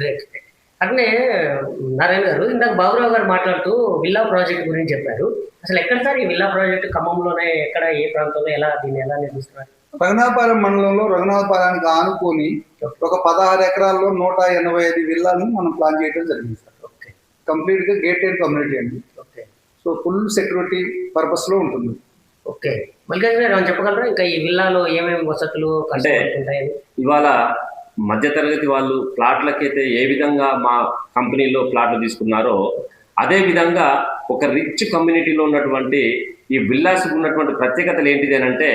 Great అట్లనే నారాయణ గారు ఇందాక బాబురావు గారు మాట్లాడుతూ విల్లా ప్రాజెక్ట్ గురించి చెప్పారు. అసలు ఎక్కడ సార్ ఈ విల్లా ప్రాజెక్ట్ ఖమ్మంలోనే ఎక్కడ ఏ ప్రాంతంలో ఎలా దీన్ని ఎలా నిర్మిస్తున్నారు? రఘునాథపాలెం మండలంలో రఘునాథపాలెంకి ఆనుకొని ఒక పదహారు ఎకరాల్లో నూట ఎనభై ఐదు విల్లాలను మనం ప్లాన్ చేయడం జరిగింది సార్. ఓకే. కంప్లీట్గా గేటెడ్ కమ్యూనిటీ అండి. ఓకే. సో ఫుల్ సెక్యూరిటీ పర్పస్లో ఉంటుంది. ఓకే. మల్లికార్జున గారు చెప్పగలరా? ఇంకా ఈ విల్లాలో ఏమేమి వసతులు అంటే ఇవాళ మధ్యతరగతి వాళ్ళు ప్లాట్లకైతే ఏ విధంగా మా కంపెనీలో ప్లాట్లు తీసుకున్నారో అదే విధంగా ఒక రిచ్ కమ్యూనిటీలో ఉన్నటువంటి ఈ విల్లాస్కి ఉన్నటువంటి ప్రత్యేకతలు ఏంటిది అని అంటే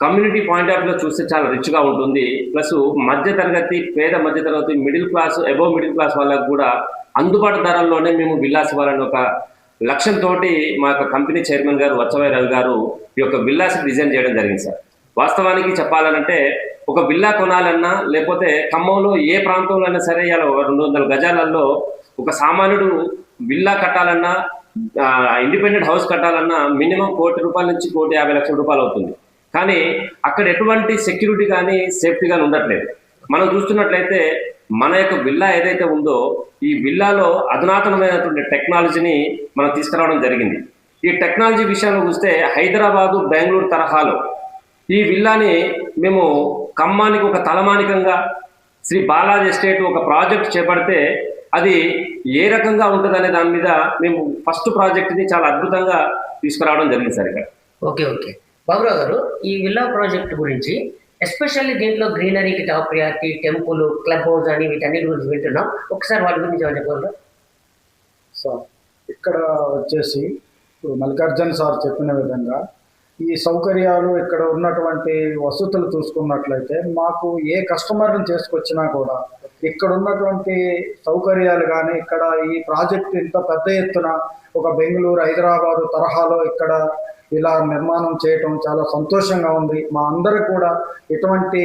కమ్యూనిటీ పాయింట్ ఆఫ్ వ్యూలో చూస్తే చాలా రిచ్గా ఉంటుంది. ప్లస్ మధ్యతరగతి పేద మధ్యతరగతి middle class above middle class వాళ్ళకు కూడా అందుబాటు ధరల్లోనే మేము విల్లాస్ ఇవ్వాలని ఒక లక్ష్యంతో మా యొక్క కంపెనీ చైర్మన్ గారు వచ్చవై రవి గారు ఈ యొక్క విల్లాస్ డిజైన్ చేయడం జరిగింది సార్. వాస్తవానికి చెప్పాలనంటే ఒక విల్లా కొనాలన్నా లేకపోతే ఖమ్మంలో ఏ ప్రాంతంలో అయినా సరే ఇలా రెండు వందల గజాలలో ఒక సామాన్యుడు విల్లా కట్టాలన్నా ఇండిపెండెంట్ హౌస్ కట్టాలన్నా మినిమం కోటి రూపాయల నుంచి కోటి యాభై లక్షల రూపాయలు అవుతుంది. కానీ అక్కడ ఎటువంటి సెక్యూరిటీ కానీ సేఫ్టీ కానీ ఉండట్లేదు. మనం చూస్తున్నట్లయితే మన యొక్క విల్లా ఏదైతే ఉందో ఈ విల్లాలో అధునాతనమైనటువంటి టెక్నాలజీని మనం తీసుకురావడం జరిగింది. ఈ టెక్నాలజీ విషయంలో చూస్తే హైదరాబాదు బెంగళూరు తరహాలో ఈ విల్లాని మేము ఖమ్మానికి ఒక తలమానికంగా శ్రీ బాలాజీ ఎస్టేట్ ఒక ప్రాజెక్ట్ చేపడితే అది ఏ రకంగా ఉంటుందనే దాని మీద మేము ఫస్ట్ ప్రాజెక్ట్ని చాలా అద్భుతంగా తీసుకురావడం జరిగింది సార్ ఇక్కడ. Okay okay. బాబురావు గారు ఈ విల్లా ప్రాజెక్ట్ గురించి ఎస్పెషల్లీ దీంట్లో గ్రీనరీకి top priority temple club house అని వీటన్నిటి గురించి వింటున్నాం. ఒకసారి వాటి గురించి ఏమైనా చెప్పగలరా? సార్ ఇక్కడ వచ్చేసి ఇప్పుడు మల్లికార్జున్ సార్ చెప్పిన విధంగా ఈ సౌకర్యాలు ఇక్కడ ఉన్నటువంటి వసతులు చూసుకున్నట్లయితే మాకు ఏ కస్టమర్ని చేసుకొచ్చినా కూడా ఇక్కడ ఉన్నటువంటి సౌకర్యాలు కానీ ఇక్కడ ఈ ప్రాజెక్ట్ ఇంత పెద్ద ఎత్తున ఒక బెంగళూరు హైదరాబాదు తరహాలో ఇక్కడ ఇలా నిర్మాణం చేయటం చాలా సంతోషంగా ఉంది. మా అందరూ కూడా ఇటువంటి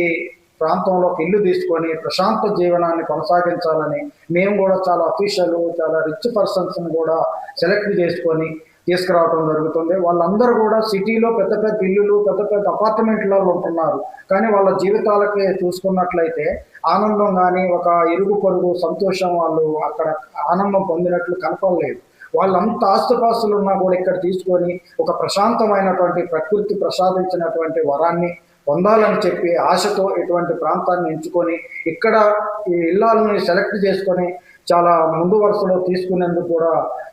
ప్రాంతంలో ఇల్లు తీసుకొని ప్రశాంత జీవనాన్ని కొనసాగించాలని మేము కూడా చాలా అఫీషియల్ చాలా రిచ్ పర్సన్స్ని కూడా సెలెక్ట్ చేసుకొని తీసుకురావడం జరుగుతుంది. వాళ్ళందరూ కూడా సిటీలో పెద్ద పెద్ద ఇల్లులు పెద్ద పెద్ద అపార్ట్మెంట్లలో ఉంటున్నారు. కానీ వాళ్ళ జీవితాలకి చూసుకున్నట్లయితే ఆనందం కానీ ఒక ఇరుగు పొరుగు సంతోషం వాళ్ళు అక్కడ ఆనందం పొందినట్లు కనపడలేదు. వాళ్ళంత ఆస్తుపాస్తులు ఉన్నా కూడా ఇక్కడ తీసుకొని ఒక ప్రశాంతమైనటువంటి ప్రకృతి ప్రసాదించినటువంటి వరాన్ని పొందాలని చెప్పి ఆశతో ఇటువంటి ప్రాంతాన్ని ఎంచుకొని ఇక్కడ ఈ ఇల్లాలని సెలెక్ట్ చేసుకొని చాలా ముందు వరుసలో తీసుకునేందుకు కూడా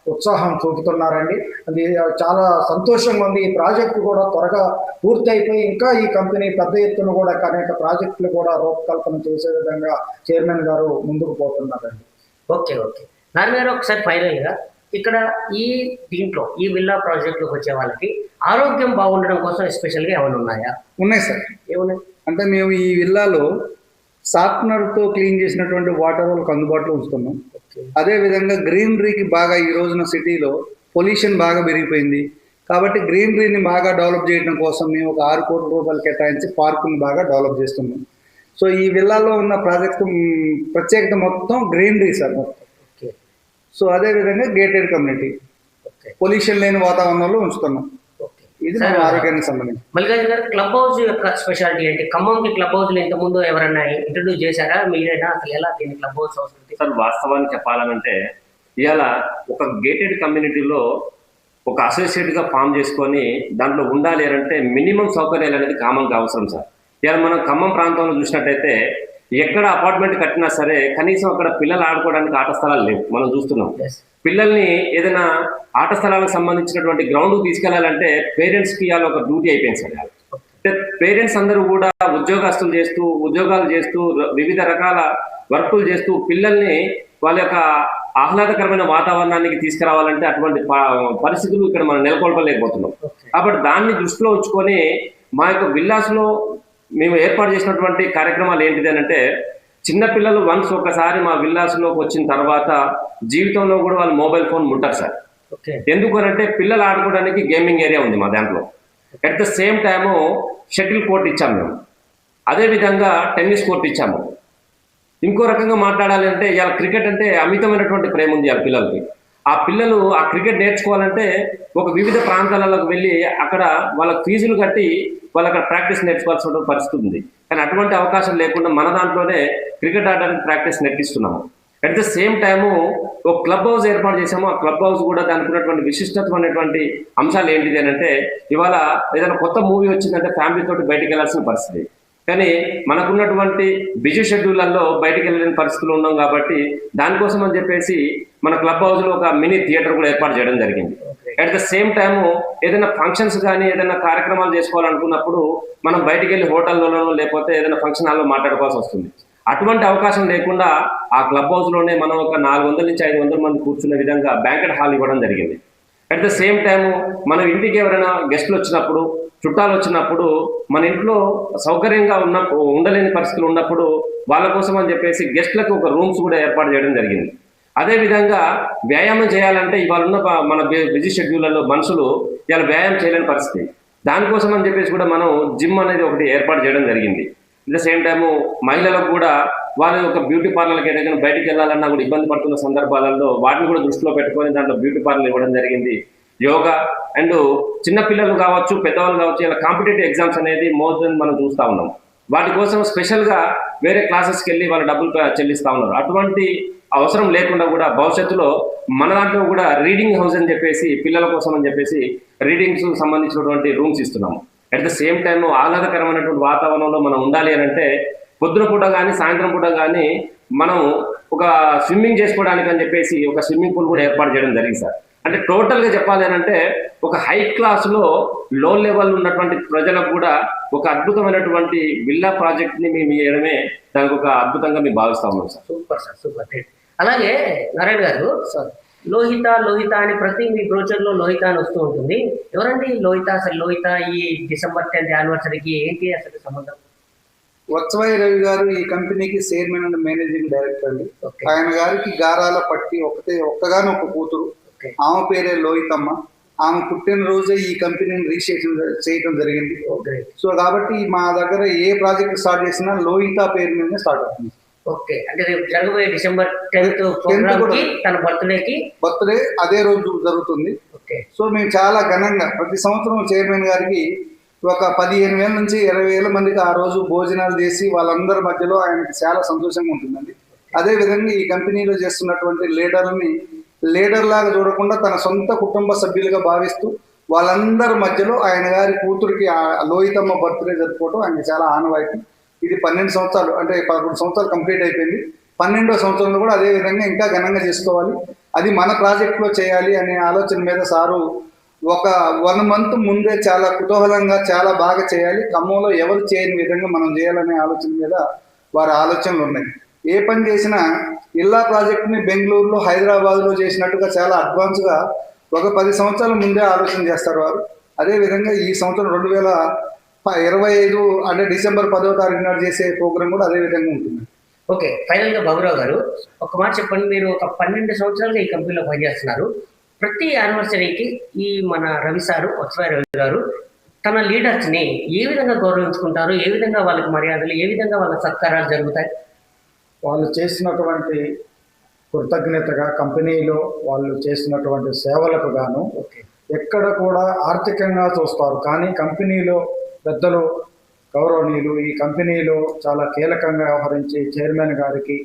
ఉత్సాహం చూపుతున్నారండి. అది చాలా సంతోషంగా ఉంది. ఈ ప్రాజెక్టు కూడా త్వరగా పూర్తయిపోయి ఇంకా ఈ కంపెనీ పెద్ద ఎత్తున కూడా అనేక ప్రాజెక్టులు కూడా రూపకల్పన చేసే విధంగా చైర్మన్ గారు ముందుకు పోతున్నారండి. Okay okay. నాన్న గారు ఒకసారి ఫైనల్గా ఇక్కడ ఈ దీంట్లో ఈ విల్లా ప్రాజెక్టులకు వచ్చే వాళ్ళకి ఆరోగ్యం బాగుండడం కోసం ఎస్పెషల్గా ఏమైనా ఉన్నాయా? ఉన్నాయి సార్. ఏమున్నాయి? అంటే మేము ఈ విల్లాలో షార్ప్నర్తో క్లీన్ చేసినటువంటి వాటర్ వాళ్ళకి అందుబాటులో ఉంచుతున్నాం. అదే విధంగా గ్రీనరీకి బాగా ఈ రోజున సిటీలో పొల్యూషన్ బాగా పెరిగిపోయింది. కాబట్టి గ్రీనరీని బాగా డెవలప్ చేయడం కోసం మేము ఒక ఆరు కోట్ల రూపాయలు కేటాయించి పార్కుని బాగా డెవలప్ చేస్తున్నాం. సో ఈ విల్లాలో ఉన్న ప్రాజెక్టు ప్రత్యేకత మొత్తం గ్రీనరీ సార్. మొత్తం సో అదే విధంగా గేటెడ్ కమ్యూనిటీ. పొల్యూషన్ లేని వాతావరణంలో ఉంచుతున్నాం. ఇది మన ఆరోగ్యానికి సంబంధించి. మల్లికార్జున గారు క్లబ్ హౌస్ యొక్క స్పెషాలిటీ ఏంటి? ఖమ్మంకి క్లబ్ హౌస్లు ఇంతకుముందు ఎవరైనా ఇంట్రడ్యూస్ చేశారా? మీరేనా? అసలు ఎలా దీన్ని క్లబ్ హౌస్ అవసరం సార్ వాస్తవాన్ని చెప్పాలనంటే ఇవాళ ఒక గేటెడ్ కమ్యూనిటీలో ఒక అసోసియేట్గా ఫామ్ చేసుకొని దాంట్లో ఉండాలి అని అంటే మినిమం సౌకర్యాలు అనేది కామన్గా అవసరం సార్. ఇవాళ మనం ఖమ్మం ప్రాంతంలో చూసినట్టయితే ఎక్కడ అపార్ట్మెంట్ కట్టినా సరే కనీసం అక్కడ పిల్లలు ఆడుకోవడానికి ఆట స్థలాలు లేవు. మనం చూస్తున్నాం. పిల్లల్ని ఏదైనా ఆట స్థలాలకు సంబంధించినటువంటి గ్రౌండ్ తీసుకెళ్ళాలంటే పేరెంట్స్కి ఒక డ్యూటీ అయిపోయింది సార్. అంటే పేరెంట్స్ అందరూ కూడా ఉద్యోగస్తులు చేస్తూ ఉద్యోగాలు చేస్తూ వివిధ రకాల వర్కులు చేస్తూ పిల్లల్ని వాళ్ళ యొక్క ఆహ్లాదకరమైన వాతావరణానికి తీసుకురావాలంటే అటువంటి పరిస్థితులు ఇక్కడ మనం నెలకొల్పలేకపోతున్నాం. కాబట్టి దాన్ని దృష్టిలో ఉంచుకొని మా యొక్క విల్లాస్లో మేము ఏర్పాటు చేసినటువంటి కార్యక్రమాలు ఏంటిది అని అంటే చిన్నపిల్లలు వన్స్ ఒకసారి మా విల్లాస్లోకి వచ్చిన తర్వాత జీవితంలో కూడా వాళ్ళు మొబైల్ ఫోన్ ముట్టారు సార్. ఓకే. ఎందుకు అని అంటే పిల్లలు ఆడుకోవడానికి గేమింగ్ ఏరియా ఉంది మా దాంట్లో. At the same time shuttle court ఇచ్చాము మేము. అదేవిధంగా టెన్నిస్ కోర్ట్ ఇచ్చాము. ఇంకో రకంగా మాట్లాడాలి అంటే ఇవాళ క్రికెట్ అంటే అమితమైనటువంటి ప్రేమ ఉంది ఇవాళ పిల్లలకి. ఆ పిల్లలు ఆ క్రికెట్ నేర్చుకోవాలంటే ఒక వివిధ ప్రాంతాలకు వెళ్ళి అక్కడ వాళ్ళ ఫీజులు కట్టి వాళ్ళు అక్కడ ప్రాక్టీస్ నేర్చుకోవాల్సిన పరిస్థితి ఉంది. కానీ అటువంటి అవకాశం లేకుండా మన దాంట్లోనే క్రికెట్ ఆడడానికి ప్రాక్టీస్ నేర్పిస్తున్నాము. అట్ ద సేమ్ టైము ఒక క్లబ్ హౌస్ ఏర్పాటు చేసాము ఆ క్లబ్ హౌస్ కూడా దానికి ఉన్నటువంటి విశిష్టమైనటువంటి అంశాలు ఏంటిది అని అంటే ఇవాళ ఏదైనా కొత్త మూవీ వచ్చిందంటే ఫ్యామిలీ తోటి బయటికి వెళ్ళాల్సిన పరిస్థితి. కానీ మనకున్నటువంటి బిజీ షెడ్యూళ్ళలో బయటికి వెళ్ళలేని పరిస్థితులు ఉన్నాం కాబట్టి దానికోసం అని చెప్పేసి మన క్లబ్ హౌస్లో ఒక మినీ థియేటర్ కూడా ఏర్పాటు చేయడం జరిగింది. అట్ ద సేమ్ టైము ఏదైనా ఫంక్షన్స్ కానీ ఏదైనా కార్యక్రమాలు చేసుకోవాలనుకున్నప్పుడు మనం బయటికి వెళ్ళి హోటల్లోనో లేకపోతే ఏదైనా ఫంక్షన్ హాల్లో మాట్లాడుకోవాల్సి వస్తుంది. అటువంటి అవకాశం లేకుండా ఆ క్లబ్ హౌస్లోనే మనం ఒక నాలుగు వందల నుంచి ఐదు వందల మంది కూర్చునే విధంగా బ్యాంకెట్ హాల్ ఇవ్వడం జరిగింది. అట్ ద సేమ్ టైం మనం ఇంటికి ఎవరైనా గెస్ట్లు వచ్చినప్పుడు చుట్టాలు వచ్చినప్పుడు మన ఇంట్లో సౌకర్యంగా ఉన్న ఉండలేని పరిస్థితులు ఉన్నప్పుడు వాళ్ళ కోసం అని చెప్పేసి గెస్ట్లకు ఒక రూమ్స్ కూడా ఏర్పాటు చేయడం జరిగింది. అదేవిధంగా వ్యాయామం చేయాలంటే ఇవాళ ఉన్న మన బిజీ షెడ్యూల్లో మనుషులు ఇవాళ వ్యాయామం చేయలేని పరిస్థితి. దానికోసం అని చెప్పేసి కూడా మనం జిమ్ అనేది ఒకటి ఏర్పాటు చేయడం జరిగింది. అట్ ద సేమ్ టైము మహిళలకు కూడా వాళ్ళ యొక్క బ్యూటీ పార్లర్కి ఏదైనా బయటికి వెళ్ళాలన్నా కూడా ఇబ్బంది పడుతున్న సందర్భాలలో వాటిని కూడా దృష్టిలో పెట్టుకొని దాంట్లో బ్యూటీ పార్లర్ ఇవ్వడం జరిగింది. యోగా అండ్ చిన్నపిల్లలు కావచ్చు పెద్దవాళ్ళు కావచ్చు ఇలా కాంపిటేటివ్ ఎగ్జామ్స్ అనేది మోర్ దెన్ మనం చూస్తూ ఉన్నాం. వాటి కోసం స్పెషల్గా వేరే క్లాసెస్కి వెళ్ళి వాళ్ళు డబ్బులు చెల్లిస్తూ ఉన్నారు. అటువంటి అవసరం లేకుండా కూడా భవిష్యత్తులో మన దాంట్లో కూడా రీడింగ్ హౌస్ అని చెప్పేసి పిల్లల కోసం అని చెప్పేసి రీడింగ్స్ సంబంధించినటువంటి రూమ్స్ ఇస్తున్నాము అట్ ద సేమ్ టైం ఆహ్లాదకరమైనటువంటి వాతావరణంలో మనం ఉండాలి అని అంటే పొద్దున పూట కానీ సాయంత్రం పూట కానీ మనం ఒక స్విమ్మింగ్ చేసుకోవడానికి అని చెప్పేసి ఒక స్విమ్మింగ్ పూల్ కూడా ఏర్పాటు చేయడం జరిగింది సార్. అంటే టోటల్గా చెప్పాలి అని అంటే ఒక హై క్లాస్లో లో లెవెల్ ఉన్నటువంటి ప్రజలకు కూడా ఒక అద్భుతమైనటువంటి విల్లా ప్రాజెక్ట్ని మేము ఇవ్వడమే దానికి ఒక అద్భుతంగా మేము భావిస్తా ఉన్నాం సార్. సూపర్ సార్ సూపర్ అలాగే నారాయణ గారు సార్ లోహిత లోహిత అని ప్రతి మీ బ్రోచర్లో లోహిత అని వస్తూ ఉంటుంది. ఎవరండి లోహిత? అసలు లోహిత ఈ డిసెంబర్ టెన్త్ యానివర్సరీకి ఏంటి అసలు సంబంధం? వత్సవాయి రవి గారు ఈ కంపెనీకి చైర్మన్ అండ్ మేనేజింగ్ డైరెక్టర్ అండి. ఆయన గారికి గారాల పట్టి ఒకటే ఒక్కగానే ఒక కూతురు. ఆమె పేరే లోహితమ్మ. ఆమె పుట్టినరోజే ఈ కంపెనీని రిజిస్ట్రేషన్ చేయడం జరిగింది. సో కాబట్టి మా దగ్గర ఏ ప్రాజెక్ట్ స్టార్ట్ చేసినా లోహిత పేరు మీదనే స్టార్ట్ అవుతుంది. ఓకే అంటే రేపు జరగబోయే డిసెంబర్ టెన్త్ తన బర్త్డేకి? బర్త్డే అదే రోజు జరుగుతుంది. ఓకే సో మేము చాలా ఘనంగా ప్రతి సంవత్సరం చైర్మన్ గారికి ఒక పదిహేను వేల నుంచి ఇరవై వేల మందికి ఆ రోజు భోజనాలు చేసి వాళ్ళందరి మధ్యలో ఆయనకి చాలా సంతోషంగా ఉంటుందండి. అదే విధంగా ఈ కంపెనీలో చేస్తున్నటువంటి లీడర్ని లీడర్ లాగా చూడకుండా తన సొంత కుటుంబ సభ్యులుగా భావిస్తూ వాళ్ళందరి మధ్యలో ఆయన గారి కూతురికి ఆ లోహితమ్మ బర్త్డే జరుపుకోవడం ఆయనకి చాలా ఆనవాయితీ. ఇది పన్నెండు సంవత్సరాలు అంటే పదకొండు సంవత్సరాలు కంప్లీట్ అయిపోయింది. పన్నెండో సంవత్సరంలో కూడా అదే విధంగా ఇంకా ఘనంగా చేసుకోవాలి. అది మన ప్రాజెక్ట్లో చేయాలి అనే ఆలోచన మీద సారు ఒక వన్ మంత్ ముందే చాలా కుతూహలంగా చాలా బాగా చేయాలి. ఖమ్మంలో ఎవరు చేయని విధంగా మనం చేయాలనే ఆలోచన మీద వారి ఆలోచనలు ఉన్నాయి. ఏ పని చేసినా ఇల్లా ప్రాజెక్ట్ని బెంగళూరులో హైదరాబాద్లో చేసినట్టుగా చాలా అడ్వాన్స్గా ఒక పది సంవత్సరాల ముందే ఆలోచన చేస్తారు వారు. అదేవిధంగా ఈ సంవత్సరం రెండు వేల ఇరవై ఐదు అంటే డిసెంబర్ పదో తారీఖు నాడు చేసే ప్రోగ్రామ్ కూడా అదే విధంగా ఉంటుంది. ఓకే ఫైనల్గా బాబురావు గారు ఒక మాట చెప్పండి. మీరు ఒక పన్నెండు సంవత్సరాలుగా ఈ కంపెనీలో పనిచేస్తున్నారు. ప్రతి యానివర్సరీకి ఈ మన రవి సారు వత్సవాయి రవి గారు తన లీడర్స్ని ఏ విధంగా గౌరవించుకుంటారు? ఏ విధంగా వాళ్ళకి మర్యాదలు ఏ విధంగా వాళ్ళ సత్కారాలు జరుగుతాయి? వాళ్ళు చేసినటువంటి కృతజ్ఞతగా కంపెనీలో వాళ్ళు చేసినటువంటి సేవలకు గాను ఎక్కడ కూడా ఆర్థికంగా చూస్తారు. కానీ కంపెనీలో పెద్దలు గౌరవనీయులు ఈ కంపెనీలో చాలా కీలకంగా వ్యవహరించి చైర్మన్ గారికి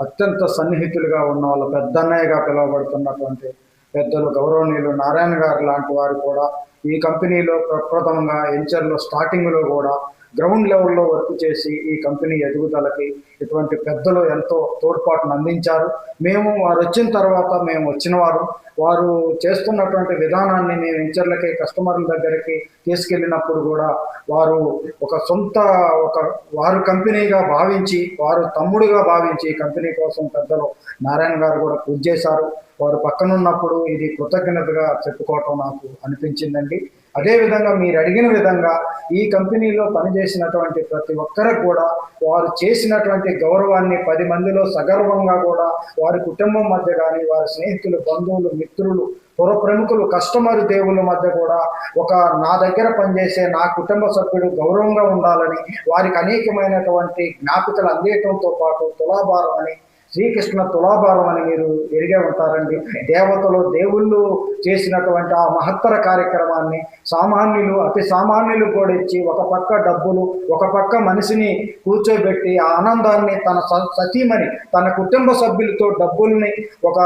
అత్యంత సన్నిహితులుగా ఉన్న వాళ్ళ పెద్దన్నయ్యగా పిలువబడుతున్నటువంటి పెద్దలు గౌరవనీయులు నారాయణ గారు లాంటి వారు కూడా ఈ కంపెనీలో ప్రప్రథమంగా ఎంచర్లో స్టార్టింగ్లో కూడా గ్రౌండ్ లెవెల్లో వర్క్ చేసి ఈ కంపెనీ ఎదుగుదలకి ఇటువంటి పెద్దలు ఎంతో తోడ్పాటును అందించారు. మేము వారు వచ్చిన తర్వాత మేము వచ్చిన వారు వారు చేస్తున్నటువంటి విధానాన్ని మేము వెంచర్లకి కస్టమర్ల దగ్గరికి తీసుకెళ్ళినప్పుడు కూడా వారు ఒక సొంత ఒక వారు కంపెనీగా భావించి వారు తమ్ముడుగా భావించి కంపెనీ కోసం పెద్దలు నారాయణ గారు కూడా పూజ చేశారు. వారు పక్కనున్నప్పుడు ఇది కృతజ్ఞతగా చెప్పుకోవటం నాకు అనిపించిందండి. అదేవిధంగా మీరు అడిగిన విధంగా ఈ కంపెనీలో పనిచేసినటువంటి ప్రతి ఒక్కరు కూడా వారు చేసినటువంటి గౌరవాన్ని పది మందిలో సగర్వంగా కూడా వారి కుటుంబం మధ్య కానీ వారి స్నేహితులు బంధువులు మిత్రులు పుర ప్రముఖులు కస్టమర్ దేవుల మధ్య కూడా ఒక నా దగ్గర పనిచేసే నా కుటుంబ సభ్యుడు గౌరవంగా ఉండాలని వారికి అనేకమైనటువంటి జ్ఞాపికలు అందేయటంతో పాటు తులాభారం అని శ్రీకృష్ణ తులాభారం అని మీరు ఎరిగే ఉంటారండి. దేవతలు దేవుళ్ళు చేసినటువంటి ఆ మహత్తర కార్యక్రమాన్ని సామాన్యులు అతి సామాన్యులు కూడా ఇచ్చి ఒక పక్క డబ్బులు ఒక పక్క మనిషిని కూర్చోబెట్టి ఆ ఆనందాన్ని తన స- సతీమణి తన కుటుంబ సభ్యులతో డబ్బుల్ని ఒక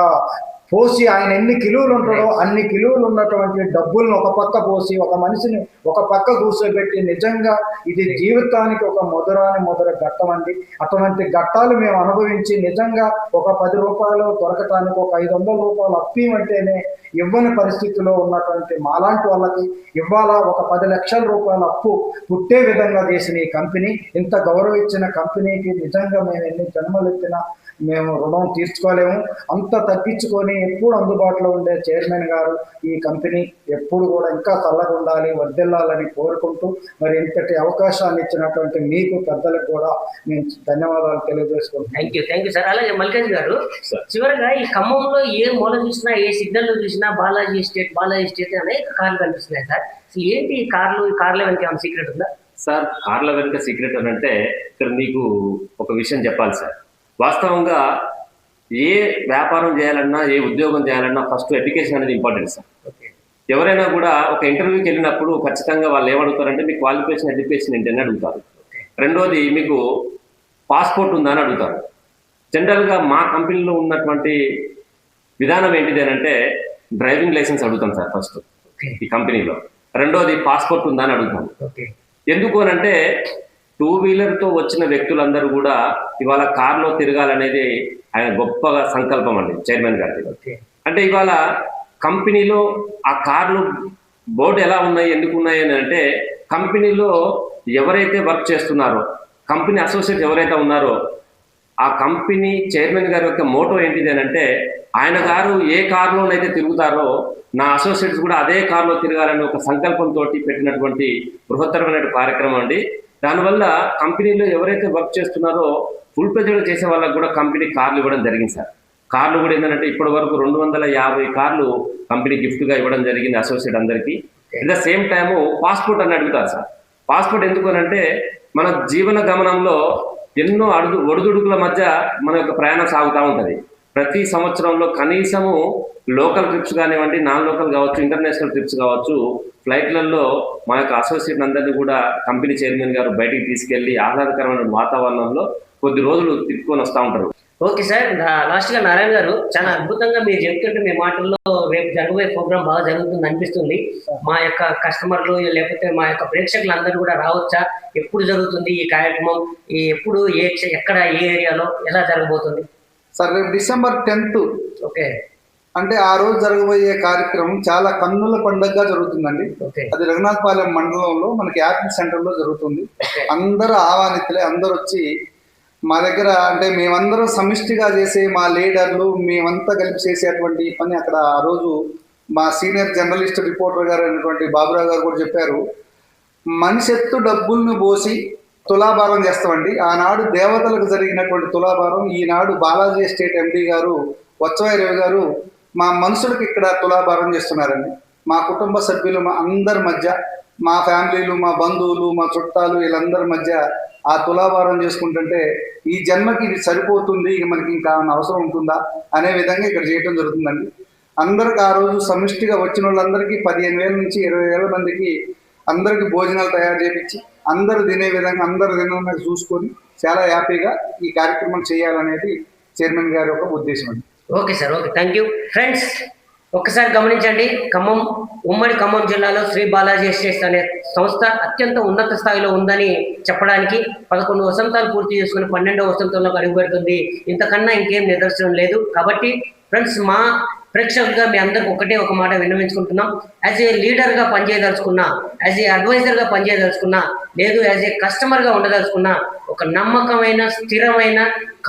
పోసి ఆయన ఎన్ని కిలోలు ఉంటాడో అన్ని కిలోలు ఉన్నటువంటి డబ్బులను ఒక పక్క పోసి ఒక మనిషిని ఒక పక్క కూర్చోబెట్టి నిజంగా ఇది జీవితానికి ఒక మధురాని మధుర ఘట్టం అండి. అటువంటి ఘట్టాలు మేము అనుభవించి నిజంగా ఒక పది రూపాయలు దొరకటానికి ఒక ఐదు వందల రూపాయలు అప్పిమంటేనే ఇవ్వని పరిస్థితిలో ఉన్నటువంటి మాలాంటి వాళ్ళకి ఇవ్వాలా ఒక పది లక్షల రూపాయల అప్పు పుట్టే విధంగా చేసిన ఈ కంపెనీ ఇంత గౌరవించిన కంపెనీకి నిజంగా మేము ఎన్ని జన్మలు ఎత్తినా మేము రుణం తీర్చుకోలేము. అంత తగ్గించుకొని ఎప్పుడు అందుబాటులో ఉండే చైర్మన్ గారు ఈ కంపెనీ ఎప్పుడు కూడా ఇంకా చల్లగా ఉండాలి వర్ధిల్లాలని కోరుకుంటూ మరి ఇంతటి అవకాశాన్ని ఇచ్చినటువంటి మీకు పెద్దలకు కూడా నేను ధన్యవాదాలు తెలియజేసుకుంటున్నాను. Thank you thank you sir అలాగే మల్కేష్ గారు. చివరిగా ఈ ఖమ్మంలో ఏ మూల చూసినా ఏ సిగ్నల్లో చూసినా బాలాజీ ఎస్టేట్ బాలాజీ ఎస్టేట్ అనేక కార్లు కనిపిస్తున్నాయి సార్ అసలు ఏంటి ఈ కార్లు ఈ కార్ల వెనక ఏమైనా సీక్రెట్ ఉందా? సార్ కార్ల వెనుక సీక్రెట్ అని అంటే ఇక్కడ మీకు ఒక విషయం చెప్పాలి సార్ వాస్తవంగా ఏ వ్యాపారం చేయాలన్నా ఏ ఉద్యోగం చేయాలన్నా ఫస్ట్ ఎడ్యుకేషన్ అనేది ఇంపార్టెంట్ సార్ ఎవరైనా కూడా ఒక ఇంటర్వ్యూకి వెళ్ళినప్పుడు ఖచ్చితంగా వాళ్ళు ఏమడుగుతారంటే మీ క్వాలిఫికేషన్ ఎడ్యుకేషన్ ఏంటని అడుగుతారు. రెండోది మీకు పాస్పోర్ట్ ఉందా? అని అడుగుతారు. జనరల్గా మా కంపెనీలో ఉన్నటువంటి విధానం ఏంటిది అని అంటే డ్రైవింగ్ లైసెన్స్ అడుగుతాం సార్ ఫస్ట్ ఈ కంపెనీలో రెండోది పాస్పోర్ట్ ఉందా? అని అడుగుతాం. ఎందుకు అని అంటే టూ వీలర్తో వచ్చిన వ్యక్తులందరూ కూడా ఇవాళ కార్లో తిరగాలనేది ఆయన గొప్పగా సంకల్పం అండి చైర్మన్ ఓకే. అంటే ఇవాళ కంపెనీలో ఆ కార్లు బోర్డు ఎలా ఉన్నాయి ఎందుకు ఉన్నాయి అని అంటే కంపెనీలో ఎవరైతే వర్క్ చేస్తున్నారో కంపెనీ అసోసియేట్ ఎవరైతే ఉన్నారో ఆ కంపెనీ చైర్మన్ గారి యొక్క మోటో ఏంటిది అని అంటే ఆయన గారు ఏ కారులోనైతే తిరుగుతారో నా అసోసియేట్స్ కూడా అదే కారులో తిరగాలని ఒక సంకల్పంతో పెట్టినటువంటి బృహత్తరమైన కార్యక్రమం అండి. దానివల్ల కంపెనీలో ఎవరైతే వర్క్ చేస్తున్నారో ఫుల్ ప్రెజర్ చేసే వాళ్ళకు కూడా కంపెనీ కార్లు ఇవ్వడం జరిగింది సార్. కార్లు కూడా ఏంటంటే ఇప్పటి వరకు రెండు వందల యాభై కార్లు కంపెనీ గిఫ్ట్గా ఇవ్వడం జరిగింది అసోసియేట్ అందరికీ. At the same time passport అని అడుగుతారు సార్. పాస్పోర్ట్ ఎందుకు అని అంటే మన జీవన గమనంలో ఎన్నో అడుగు ఒడిదుడుకుల మధ్య మన యొక్క ప్రయాణం సాగుతూ ఉంటుంది. ప్రతి సంవత్సరంలో కనీసము లోకల్ ట్రిప్స్ కానివ్వండి నాన్ లోకల్ కావచ్చు ఇంటర్నేషనల్ ట్రిప్స్ కావచ్చు ఫ్లైట్లలో మా యొక్క అసోసియేట్ అందరినీ కూడా కంపెనీ చైర్మన్ గారు బయటికి తీసుకెళ్ళి ఆహ్లాదకరమైన వాతావరణంలో కొద్ది రోజులు తిప్పుకొని వస్తూ ఉంటారు. ఓకే సార్ లాస్ట్గా నారాయణ గారు చాలా అద్భుతంగా మీరు చెప్తుంటే మీ మాటల్లో రేపు జరగబోయే ప్రోగ్రామ్ బాగా జరుగుతుంది అనిపిస్తుంది. మా యొక్క కస్టమర్లు లేకపోతే మా యొక్క ప్రేక్షకులందరూ కూడా రావచ్చా? ఎప్పుడు జరుగుతుంది ఈ కార్యక్రమం? ఈ ఎప్పుడు ఏ ఎక్కడ ఏ ఏరియాలో ఎలా జరగబోతుంది? సార్ రేపు డిసెంబర్ టెన్త్. ఓకే. అంటే ఆ రోజు జరగబోయే కార్యక్రమం చాలా కన్నుల పండుగగా జరుగుతుందండి. అది రఘునాథపాలెం మండలంలో మనకి యాపిల్ సెంటర్లో జరుగుతుంది. అందరూ ఆహ్వానితులే అందరూ వచ్చి మా దగ్గర అంటే మేమందరం సమిష్టిగా చేసే మా లీడర్లు మేమంతా కలిపి చేసేటువంటి పని అక్కడ ఆ రోజు మా సీనియర్ జర్నలిస్ట్ రిపోర్టర్ గారు అయినటువంటి బాబురావు గారు కూడా చెప్పారు. మనిషెత్తు డబ్బుల్ని పోసి తులాభారం చేస్తామండి. ఆనాడు దేవతలకు జరిగినటువంటి తులాభారం ఈనాడు బాలాజీ ఎస్టేట్ ఎండి గారు వచ్చవాయి గారు మా మనుషులకు ఇక్కడ తులాభారం చేస్తున్నారండి. మా కుటుంబ సభ్యులు మా అందరి మధ్య మా ఫ్యామిలీలు మా బంధువులు మా చుట్టాలు వీళ్ళందరి మధ్య ఆ తులాభారం చేసుకుంటుంటే ఈ జన్మకి ఇది సరిపోతుంది ఇక మనకి ఇంకా అవసరం ఉంటుందా అనే విధంగా ఇక్కడ చేయడం జరుగుతుందండి. అందరికి ఆ రోజు సమిష్టిగా వచ్చిన వాళ్ళందరికీ పదిహేను వేల నుంచి ఇరవై వేల మందికి అందరికి భోజనాలు తయారు చేపించి అందరు తినే విధంగా అందరు తినే చూసుకొని చాలా హ్యాపీగా ఈ కార్యక్రమం చేయాలనేది చైర్మన్ గారి యొక్క ఉద్దేశం అండి. Okay sir okay. Thank you friends ఒక్కసారి గమనించండి ఖమ్మం ఉమ్మడి ఖమ్మం జిల్లాలో శ్రీ బాలాజీ ఎస్టేట్స్ అనే సంస్థ అత్యంత ఉన్నత స్థాయిలో ఉందని చెప్పడానికి పదకొండు వసంతాలు పూర్తి చేసుకుని పన్నెండవ వసంతంలో అడుగుపెడుతుంది. ఇంతకన్నా ఇంకేం నిదర్శనం లేదు. కాబట్టి ఫ్రెండ్స్ మా ప్రేక్షకులుగా మీ అందరికి ఒకటే ఒక మాట విన్నవించుకుంటున్నాం. యాజ్ ఏ లీడర్గా పనిచేయదలుచుకున్నా యాజ్ ఏ అడ్వైజర్గా పనిచేయదలుచుకున్నా లేదు యాజ్ ఏ కస్టమర్గా ఉండదలుచుకున్నా ఒక నమ్మకమైన స్థిరమైన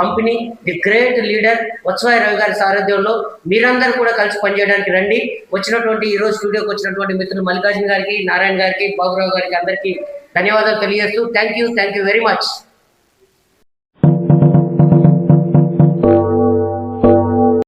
company the great leader Vatsavayi Ravi గారి సారథ్యంలో మీరందరూ కూడా కలిసి పనిచేయడానికి రండి. వచ్చినటువంటి ఈ రోజు స్టూడియోకి వచ్చినటువంటి మిత్రులు మల్లికార్జున గారికి నారాయణ గారికి బాబురావు గారికి అందరికీ ధన్యవాదాలు తెలియజేస్తూ thank you thank you very much